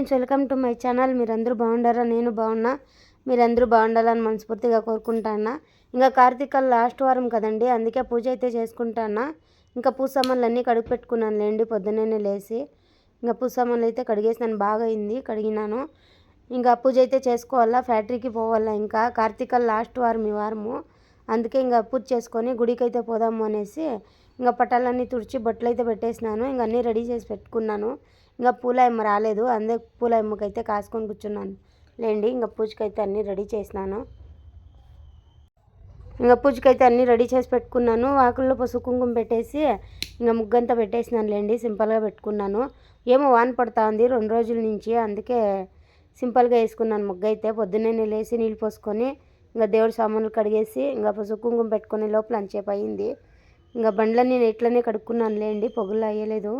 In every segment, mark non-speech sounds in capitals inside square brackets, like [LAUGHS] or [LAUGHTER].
Friends welcome to my channel. మీరందరూ బాగుండారా? నేను బాగున్నా. మీరందరూ బాగుండాలని మనస్ఫూర్తిగా కోరుకుంటానా ఇంకా కార్తీక లాస్ట్ వారం కదండి అందుకే పూజ అయితే చేసుకుంటానా ఇంకా పూజ సామాన్లు అన్నీ కడుగు పెట్టుకున్నాను లేండి పొద్దున్నే లేచి ఇంకా పూజ సామాన్లు అయితే కడిగేసినాను బాగా అయింది కడిగినాను. ఇంకా పూజ అయితే చేసుకోవాలా ఫ్యాక్టరీకి పోవాలా ఇంకా. కార్తీక లాస్ట్ వారం ఈ వారము. అందుకే ఇంకా పూజ చేసుకొని గుడికి అయితే పోదాము అనేసి ఇంకా పట్టాలన్నీ తుడిచి బొట్టలు అయితే పెట్టేసినాను. ఇంకా అన్నీ రెడీ చేసి పెట్టుకున్నాను. ఇంకా పూలయమ్మ రాలేదు. అందే పూలయమ్మకి అయితే కాసుకొని కూర్చున్నాను. లేండి ఇంకా పూజకైతే అన్నీ రెడీ చేసినాను. ఇంకా పూజకైతే అన్నీ రెడీ చేసి పెట్టుకున్నాను. ఆకుల్లో పసుపు కుంకుమ పెట్టేసి ఇంకా ముగ్గంతా పెట్టేసినాను లేండి సింపుల్గా పెట్టుకున్నాను. ఏమో వాన పడుతూ ఉంది రెండు రోజుల నుంచి అందుకే సింపుల్గా వేసుకున్నాను ముగ్గు అయితే పొద్దున్నే లేచి నీళ్ళు పోసుకొని ఇంకా దేవుడి సామాన్లు కడిగేసి ఇంకా పసుపు కుంకుమ పెట్టుకునే లోపల అంచేపు అయింది. ఇంకా బండ్లన్నీ నేను ఇట్లనే కడుక్కున్నాను లేండి పొగులు అయ్యలేదు.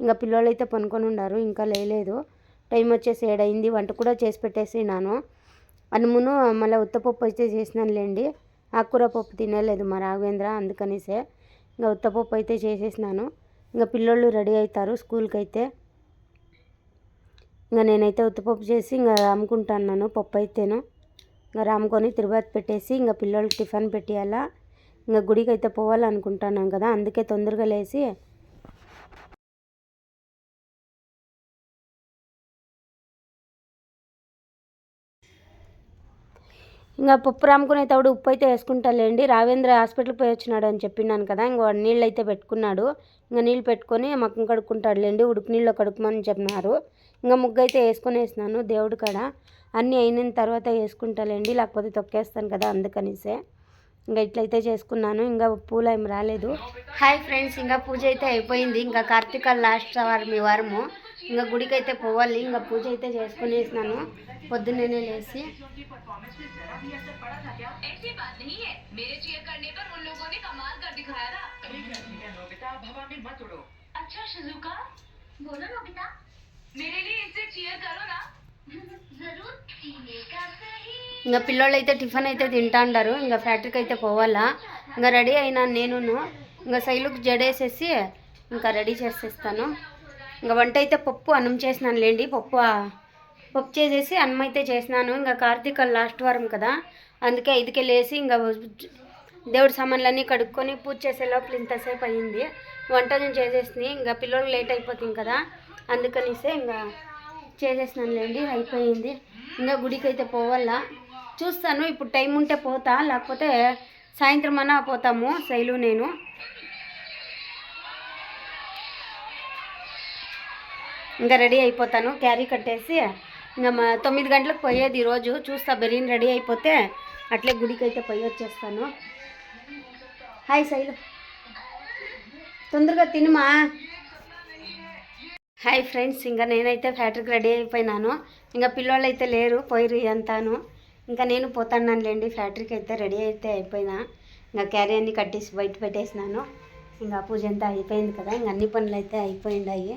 ఇంకా పిల్లలు అయితే పనుకొని ఉన్నారు ఇంకా లేలేదు. టైం వచ్చేసి ఏడైంది వంట కూడా చేసి పెట్టేసినాను. అన్నమును మళ్ళీ ఉత్తపప్పు అయితే చేసినాను లేండి ఆకుకూర పప్పు తినలేదు మా రాఘవేంద్ర అందుకనేసే ఇంకా ఉత్తపప్పు అయితే చేసేసినాను. ఇంకా పిల్లోళ్ళు రెడీ అవుతారు స్కూల్కి అయితే ఇంకా నేనైతే ఉత్తపప్పు చేసి ఇంకా రాముకుంటున్నాను పప్పు అయితేను. ఇంకా రాముకొని తిరుపతి పెట్టేసి ఇంకా పిల్లలకి టిఫిన్ పెట్టేయాలా. ఇంకా గుడికి అయితే పోవాలనుకుంటున్నాం కదా అందుకే తొందరగా లేచి ఇంకా పప్పు రాముకునేటప్పుడు ఉప్పు అయితే వేసుకుంటాలేండి రావేంద్ర హాస్పిటల్కి పోయి వచ్చినాడు అని చెప్పినాను కదా ఇంకా నీళ్ళు అయితే పెట్టుకున్నాడు. ఇంకా నీళ్ళు పెట్టుకొని మక్కం కడుక్కుంటాడులేండి ఉడుకు నీళ్ళు కడుక్కోమని చెప్పినారు. ఇంకా ముగ్గు అయితే వేసుకొని వేసినాను దేవుడి కాడ. అన్నీ అయిన తర్వాత వేసుకుంటాలేండి లేకపోతే తొక్కేస్తాను కదా అందుకనిసే. ఇంకా ఇట్లయితే చేసుకున్నాను ఇంకా పూలు ఏం రాలేదు. హాయ్ ఫ్రెండ్స్ ఇంకా పూజ అయితే అయిపోయింది. ఇంకా కార్తీక లాస్ట్ వారం ఈ వారము. ఇంకా గుడికి అయితే పోవాలి. ఇంకా పూజ అయితే చేసుకునేసినాను. పొద్దున్నే లేచి ఇంకా పిల్లోళ్ళు అయితే టిఫిన్ అయితే తింటాండారు. ఇంకా ఫ్యాక్టరీకి అయితే పోవాలా. ఇంకా రెడీ అయినా నేను ఇంకా సైలుకి జడేసేసి ఇంకా రెడీ చేసేస్తాను. ఇంకా వంట అయితే పప్పు అన్నం చేసినాను లేండి. పప్పు పప్పు చేసేసి అన్నం అయితే చేసినాను. ఇంకా కార్తీక లాస్ట్ వారం కదా. అందుకే ఐదుకే లేసి ఇంకా దేవుడి సామాన్లన్నీ కడుక్కొని పూజ చేసే లోపల ఇంతసేపు అయ్యింది. వంట నేను చేసేసింది ఇంకా పిల్లలు లేట్ అయిపోతుంది కదా. అందుకనిసే ఇంకా చేసేసినాను లేండి. అయిపోయింది. ఇంకా గుడికి అయితే పోవాలా. చూస్తాను. ఇప్పుడు టైం ఉంటే పోతా. లేకపోతే సాయంత్రం అన్నా పోతాము. శైలు నేను. ఇంకా రెడీ అయిపోతాను. క్యారీ కట్టేసి ఇంకా మా తొమ్మిది గంటలకు పోయేది ఈరోజు. చూస్తా బెరీన్ రెడీ అయిపోతే అట్లే గుడికి అయితే పోయి వచ్చేస్తాను. హాయ్ శైలు. తొందరగా తినుమా? హాయ్ ఫ్రెండ్స్ ఇంకా నేనైతే ఫ్యాక్టరీకి రెడీ అయిపోయినాను. ఇంకా పిల్లోళ్ళు అయితే లేరు పోయిరు అంతాను. ఇంకా నేను పోతాను లేండి ఫ్యాక్టరీకి అయితే రెడీ అయితే అయిపోయినా. ఇంకా క్యారీ అన్ని కట్టేసి బయట పెట్టేసినాను. ఇంకా పూజ అంతా అయిపోయింది కదా ఇంకా అన్ని పనులు అయితే అయిపోయిండాయి.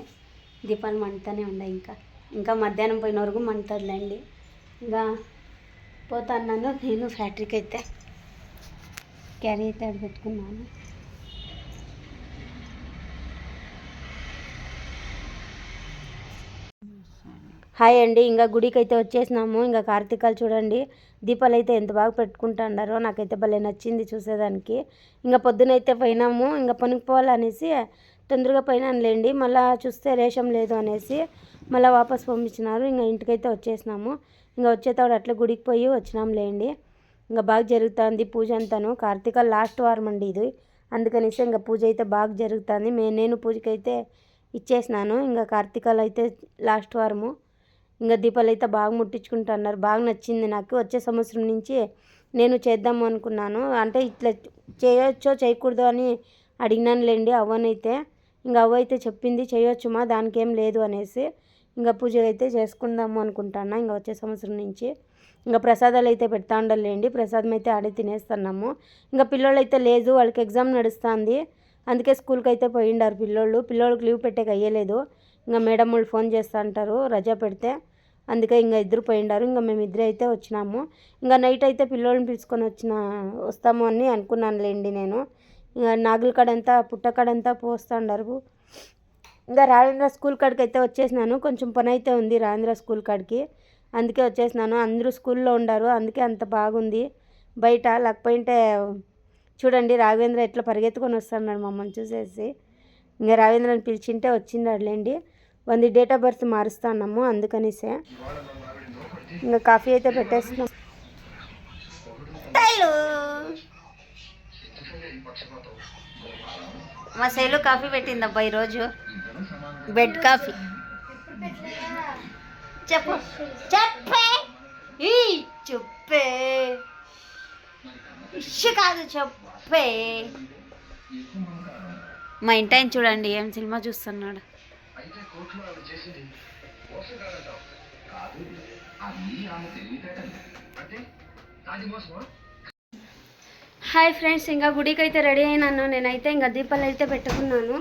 దీపాలు మండుతూనే ఉన్నాయి ఇంకా. ఇంకా మధ్యాహ్నం పోయిన వరకు మండుతుందిలేండి. ఇంకా పోతాను నేను ఫ్యాక్టరీకి అయితే క్యారీ అయితే పెట్టుకున్నాను. హాయ్ అండి ఇంకా గుడికి అయితే వచ్చేసినాము. ఇంకా కార్తీకాలు చూడండి దీపాలు అయితే ఎంత బాగా పెట్టుకుంటున్నారో నాకైతే భలే నచ్చింది చూసేదానికి. ఇంకా పొద్దునైతే పోయినాము ఇంకా పనికి పోవాలనేసి తొందరగా పోయినానులేండి మళ్ళీ చూస్తే రేషం లేదు అనేసి మళ్ళీ వాపస్ పంపించినారు. ఇంకా ఇంటికైతే వచ్చేసినాము. ఇంకా వచ్చేటప్పుడు అట్లా గుడికి పోయి వచ్చినాంలేండి. ఇంకా బాగా జరుగుతుంది పూజ అంతాను. కార్తీక లాస్ట్ వారం అండి ఇది. అందుకనేసి ఇంకా పూజ అయితే బాగా జరుగుతుంది. మే నేను పూజకైతే ఇచ్చేసినాను. ఇంకా కార్తీకాలు అయితే లాస్ట్ వారము. ఇంకా దీపాలు అయితే బాగా ముట్టించుకుంటున్నారు. బాగా నచ్చింది నాకు. వచ్చే సంవత్సరం నుంచి నేను చేద్దాము అనుకున్నాను. అంటే ఇట్లా చేయొచ్చో చేయకూడదు అని అడిగినానులేండి అవ్వనైతే. ఇంకా అవ్వ అయితే చెప్పింది చేయొచ్చుమా దానికి ఏం లేదు అనేసి ఇంకా పూజ అయితే చేసుకుందాము అనుకుంటున్నా. ఇంకా వచ్చే సంవత్సరం నుంచి ఇంకా ప్రసాదాలు అయితే పెడతా ఉండాలండి ప్రసాదం అయితే ఆడే తినేస్తున్నాము. ఇంకా పిల్లోళ్ళు అయితే లేదు వాళ్ళకి ఎగ్జామ్ నడుస్తుంది. అందుకే స్కూల్కి అయితే పోయిండారు పిల్లోళ్ళు. పిల్లోళ్ళకి లీవ్ పెట్టేకి అయ్యలేదు. ఇంకా మేడం వాళ్ళు ఫోన్ చేస్తూ అంటారు రజా పెడితే అందుకే ఇంకా ఇద్దరు పోయిండారు. ఇంకా మేము ఇద్దరు అయితే వచ్చినాము. ఇంకా నైట్ అయితే పిల్లోళ్ళని పిలుచుకొని వచ్చిన వస్తాము అని అనుకున్నానులేండి నేను. ఇంకా నాగుల కాడంతా పుట్ట కాడంతా పోస్తాండరు. ఇంకా రాజేంద్ర స్కూల్ కాడికి అయితే వచ్చేసినాను. కొంచెం పని అయితే ఉంది రాజేంద్ర స్కూల్ కాడికి. అందుకే వచ్చేసినాను. అందరూ స్కూల్లో ఉండారు. అందుకే అంత బాగుంది. బయట లేకపోయింటే చూడండి రాఘవేంద్ర ఎట్లా పరిగెత్తుకొని వస్తున్నాడు మమ్మల్ని చూసేసి. ఇంకా రాఘవేంద్రని పిలిచింటే వచ్చిండాడులేండి. వంది డేట్ ఆఫ్ బర్త్ మారుస్తున్నాము అందుకనిసే. ఇంకా కాఫీ అయితే పెట్టేస్తున్నాం. మా శైలు కాఫీ పెట్టింది అబ్బా ఈరోజు. Bed coffee. చెప్పు. చెప్పే. ఈ చెప్పే. ఇష్ కాదు చెప్పే. మా ఇంటి ఆయన చూడండి ఏం సినిమా చూస్తున్నాడు. హాయ్ ఫ్రెండ్స్ ఇంకా గుడికి అయితే రెడీ అయినాను నేనైతే ఇంకా దీపాలు అయితే పెట్టుకున్నాను.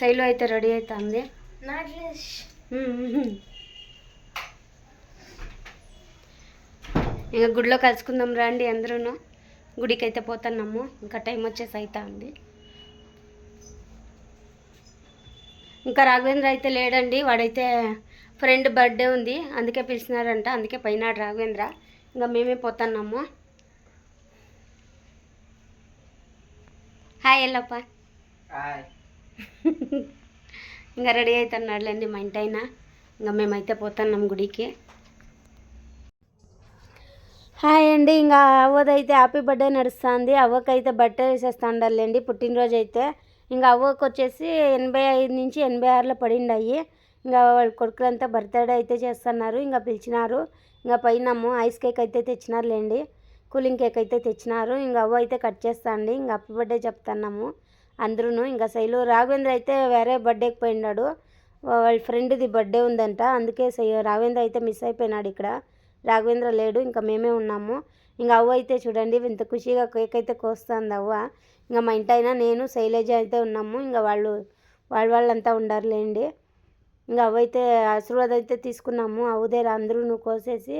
శైలు అయితే రెడీ అవుతుంది ఇంకా గుడిలో కలుసుకుందాం రండి అందరూ గుడికి అయితే పోతున్నాము. ఇంకా టైం వచ్చేసి అవుతా ఉంది ఇంకా రాఘవేంద్ర అయితే లేడండి. వాడైతే ఫ్రెండ్ బర్త్డే ఉంది అందుకే పిలిచినారంట అందుకే పోయినాడు రాఘవేంద్ర. ఇంకా మేమే పోతున్నాము. హాయ్ ఎల్లప్ప. [LAUGHS] ఇంకా రెడీ అవుతున్నాడులేండి మా ఇంటి అయినా ఇంకా మేమైతే పోతున్నాం గుడికి. హాయ్ అండి ఇంకా అవ్వదైతే హ్యాపీ బర్త్డే నడుస్తుంది. అవ్వకైతే బర్త్డే వేసేస్తా ఉండాలండి పుట్టినరోజు అయితే ఇంకా అవ్వకు వచ్చేసి ఎనభై ఐదు నుంచి ఎనభై ఆరులో పడిండాయి. ఇంకా వాళ్ళ కొడుకులంతా బర్త్డే అయితే చేస్తున్నారు. ఇంకా పిలిచినారు. ఇంకా పైనము ఐస్ కేక్ అయితే తెచ్చినారులేండి. కూలింగ్ కేక్ అయితే తెచ్చినారు. ఇంకా అవ్వ అయితే కట్ చేస్తాండి ఇంకా హ్యాపీ బర్త్డే చెప్తున్నాము అందరూ ఇంకా శైలు రాఘవేంద్ర అయితే వేరే బర్త్డేకి పోయినాడు వాళ్ళ ఫ్రెండ్ది బర్త్డే ఉందంట. అందుకే సై రాఘవేంద్ర అయితే మిస్ అయిపోయినాడు ఇక్కడ. రాఘవేంద్ర లేడు. ఇంకా మేమే ఉన్నాము. ఇంకా అవ్వ అయితే చూడండి ఇంత ఖుషిగా కేక్ అయితే కోస్తుంది అవ్వ. ఇంకా మా ఇంటైనా నేను శైలజ అయితే ఉన్నాము. ఇంకా వాళ్ళు వాళ్ళ వాళ్ళంతా ఉండారులేండి. ఇంకా అవైతే అయితే అయితే తీసుకున్నాము. అవుదేరా అందరూ నువ్వు కోసేసి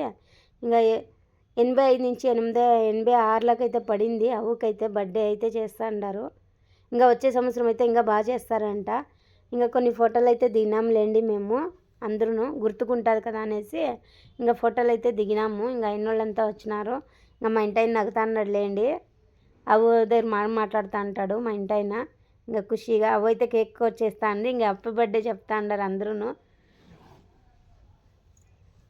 ఇంకా ఎనభై ఐదు నుంచి ఎనిమిది ఎనభై ఆరులకు అయితే పడింది. అవ్వకైతే బర్త్డే అయితే చేస్తా అన్నారు. ఇంకా వచ్చే సంవత్సరం అయితే ఇంకా బాగా చేస్తారంట. ఇంకా కొన్ని ఫోటోలు అయితే దిగినాంలేండి మేము అందరూ గుర్తుకుంటుంది కదా అనేసి ఇంకా ఫోటోలు అయితే దిగినాము. ఇంకా అయిన వాళ్ళంతా వచ్చినారు. ఇంకా మా ఇంటి ఆయన నవ్వుతా అన్నాడు లేండి అవ్వ దగ్గర మాట్లాడుతూ అంటాడు మా ఇంటి ఆయన ఇంకా ఖుషిగా అవైతే కేక్ కేక్ చేస్తా అండి ఇంకా హ్యాపీ బర్త్డే చెప్తా అన్నారు అందరూ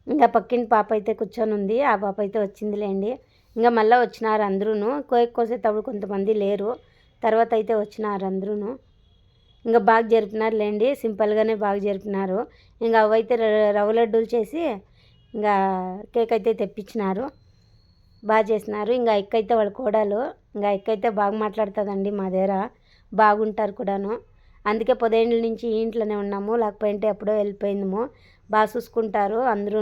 ఇంకా పక్కింటి పాప అయితే కూర్చొని ఉంది. ఆ పాప అయితే వచ్చిందిలేండి. ఇంకా మళ్ళీ వచ్చినారు అందరూ కేక్ కోసేటప్పుడు కొంతమంది లేరు. తర్వాత అయితే వచ్చినారు అందరూ ఇంకా బాగా జరిపినారు లేండి సింపుల్గానే బాగా జరిపినారు. ఇంకా అవైతే రవ్వ లడ్డూలు చేసి ఇంకా కేక్ అయితే తెప్పించినారు. బాగా చేసినారు. ఇంకా ఎక్కైతే వాళ్ళ కోడలు ఇంకా ఎక్కైతే బాగా మాట్లాడుతుందండి మా దగ్గర బాగుంటారు కూడాను. అందుకే పదేళ్ళ నుంచి ఇంట్లోనే ఉన్నాము. లేకపోతే ఎప్పుడో వెళ్ళిపోయిందేమో. బాగా చూసుకుంటారు అందరూ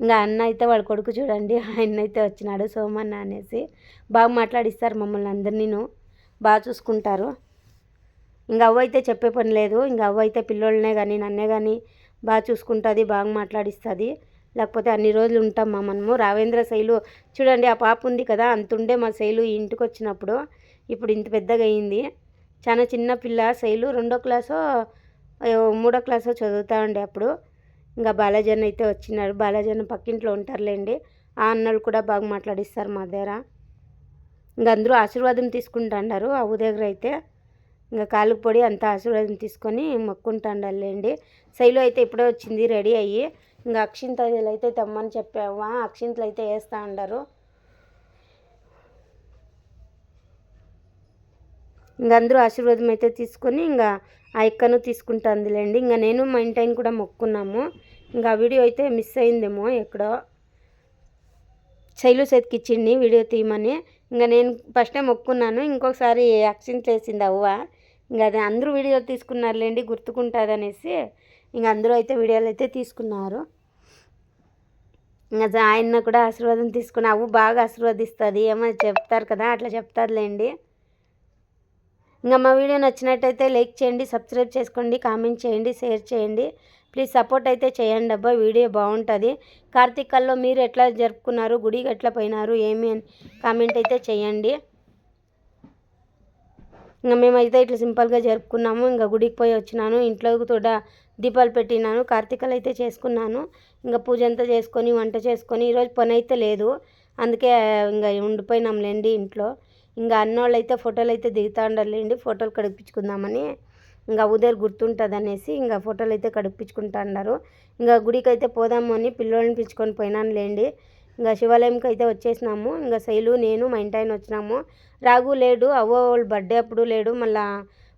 ఇంకా అన్న అయితే వాళ్ళ కొడుకు చూడండి. [LAUGHS] ఆయన అయితే వచ్చినాడు సోమన్న అనేసి. బాగా మాట్లాడిస్తారు మమ్మల్ని అందరినీను. బాగా చూసుకుంటారు. ఇంకా అవ్వ అయితే చెప్పే పని లేదు. ఇంకా అవ్వ అయితే పిల్లోళ్ళనే కానీ నన్నే కానీ బాగా చూసుకుంటుంది బాగా మాట్లాడిస్తుంది. లేకపోతే అన్ని రోజులు ఉంటాం మా మనము. రావేంద్ర శైలు చూడండి ఆ పాప ఉంది కదా అంతుండే మా శైలు ఇంటికి వచ్చినప్పుడు. ఇప్పుడు ఇంత పెద్దగా అయింది. చాలా చిన్న పిల్ల శైలు రెండో క్లాసో మూడో క్లాసో చదువుతా ఉండే అప్పుడు. ఇంకా బాలాజన్ అయితే వచ్చినారు బాలాజన్ పక్కింట్లో ఉంటారులేండి. ఆ అన్నలు కూడా బాగా మాట్లాడిస్తారు మా దగ్గర. ఇంకా అందరూ ఆశీర్వాదం తీసుకుంటాండారు. అవ్వ దగ్గర అయితే ఇంకా కాలుకు పొడి అంతా ఆశీర్వాదం తీసుకొని మొక్కుంటాండాలేండి శైలు అయితే ఇప్పుడే వచ్చింది రెడీ అయ్యి. ఇంకా అక్షింతలు అయితే తెమ్మని చెప్పావా? అక్షింతలు అయితే వేస్తూ ఉండారు. ఇంకా అందరూ ఆశీర్వాదం అయితే తీసుకొని ఇంకా ఆ ఎక్కను తీసుకుంటుందిలేండి. ఇంకా నేను మా ఇంటి కూడా మొక్కున్నాము. ఇంకా వీడియో అయితే మిస్ అయిందేమో ఎక్కడో. శైలు చేతికి ఇచ్చిండి వీడియో తీయమని. ఇంకా నేను ఫస్ట్ టైం మొక్కున్నాను. ఇంకొకసారి యాక్సిడెంట్ చేసింది అవ్వ. ఇంకా అది అందరూ వీడియో తీసుకున్నారులేండి గుర్తుకుంటుంది అనేసి ఇంకా అందరూ అయితే వీడియోలు అయితే తీసుకున్నారు. ఇంకా ఆయన కూడా ఆశీర్వాదం తీసుకుని అవ్వ బాగా ఆశీర్వదిస్తుంది. ఏమో చెప్తారు కదా అట్లా చెప్తారులేండి. ఇంకా మా వీడియో నచ్చినట్టయితే లైక్ చేయండి సబ్స్క్రైబ్ చేసుకోండి కామెంట్ చేయండి షేర్ చేయండి. ప్లీజ్ సపోర్ట్ అయితే చేయండి అబ్బా వీడియో బాగుంటుంది. కార్తీకల్లో మీరు ఎట్లా జరుపుకున్నారు గుడికి ఎట్లా పోయినారు ఏమి అని కామెంట్ అయితే చేయండి. ఇంకా మేమైతే ఇట్లా సింపుల్గా జరుపుకున్నాము. ఇంకా గుడికి పోయి వచ్చినాను ఇంట్లో కూడా దీపాలు పెట్టినాను కార్తీకలు అయితే చేసుకున్నాను. ఇంకా పూజ అంతా చేసుకొని వంట చేసుకొని ఈరోజు పని అయితే లేదు. అందుకే ఇంకా ఉండిపోయినాంలేండి ఇంట్లో. ఇంకా అన్నోళ్ళు అయితే ఫోటోలు అయితే దిగుతా ఉండాలండి ఫోటోలు కడిపించుకుందామని. ఇంకా ఉదయం గుర్తుంటుంది అనేసి ఇంకా ఫోటోలు అయితే కడిపించుకుంటా ఉన్నారు ఇంకా గుడికి అయితే పోదాము అని పిల్లోళ్ళని పిలుచుకొని పోయినానులేండి. ఇంకా శివాలయంకి అయితే వచ్చేసినాము. ఇంకా శైలు నేను మా ఇంటి ఆయన వచ్చినాము. రాగు లేడు అవ్వ వాళ్ళ బర్త్డే అప్పుడు లేడు మళ్ళా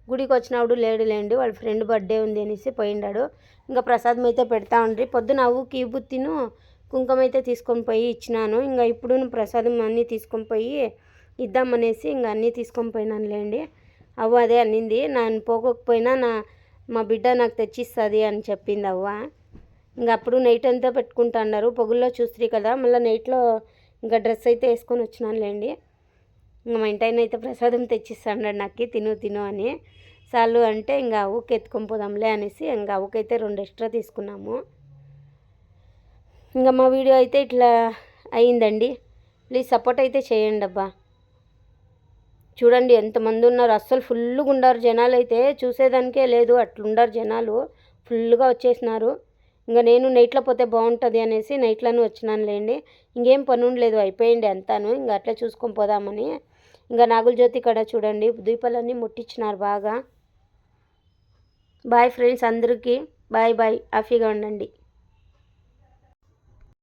గుడికి వచ్చినప్పుడు లేడు లేండి వాళ్ళ ఫ్రెండ్ బర్త్డే ఉంది అనేసి పోయిండాడు. ఇంకా ప్రసాదం అయితే పెడతా ఉండ్రి. పొద్దున అవ్వుకి బుత్తిను కుంకుమ అయితే తీసుకొని పోయి ఇచ్చినాను. ఇంకా ఇప్పుడు ప్రసాదం అన్నీ తీసుకొని పోయి ఇద్దామనేసి ఇంకా అన్నీ తీసుకొని పోయినానులేండి. అవ్వ అదే అనింది నేను పోకపోయినా నా మా బిడ్డ నాకు తెచ్చిస్తుంది అని చెప్పింది అవ్వ. ఇంకా అప్పుడు నైట్ అంతా పెట్టుకుంటా అన్నారు పొగుల్లో చూస్త్రీ కదా మళ్ళీ నైట్లో ఇంకా డ్రెస్ అయితే వేసుకొని వచ్చినానులేండి. ఇంకా మా ఇంటి అయితే ప్రసాదం తెచ్చిస్తాడు నాకు తిను తిను అని. చాలు అంటే ఇంకా అవ్వకి ఎత్తుకొని పోదాంలే అనేసి ఇంకా అవ్వకైతే రెండు ఎక్స్ట్రా తీసుకున్నాము. ఇంకా మా వీడియో అయితే ఇట్లా అయిందండి. ప్లీజ్ సపోర్ట్ అయితే చేయండి అబ్బా. చూడండి ఎంతమంది ఉన్నారు. అస్సలు ఫుల్గా ఉండారు జనాలు అయితే చూసేదానికే లేదు అట్లుండారు జనాలు. ఫుల్గా వచ్చేసినారు. ఇంకా నేను నైట్లో పోతే బాగుంటుంది అనేసి నైట్లోనే వచ్చినానులేండి. ఇంకేం పని ఉండలేదు అయిపోయింది అంతాను. ఇంకా అట్లా చూసుకొని పోదామని. ఇంకా నాగుల జ్యోతి కడ చూడండి దీపాలన్నీ ముట్టించినారు బాగా. బాయ్ ఫ్రెండ్స్ అందరికీ. Bye bye. హ్యాపీగా ఉండండి.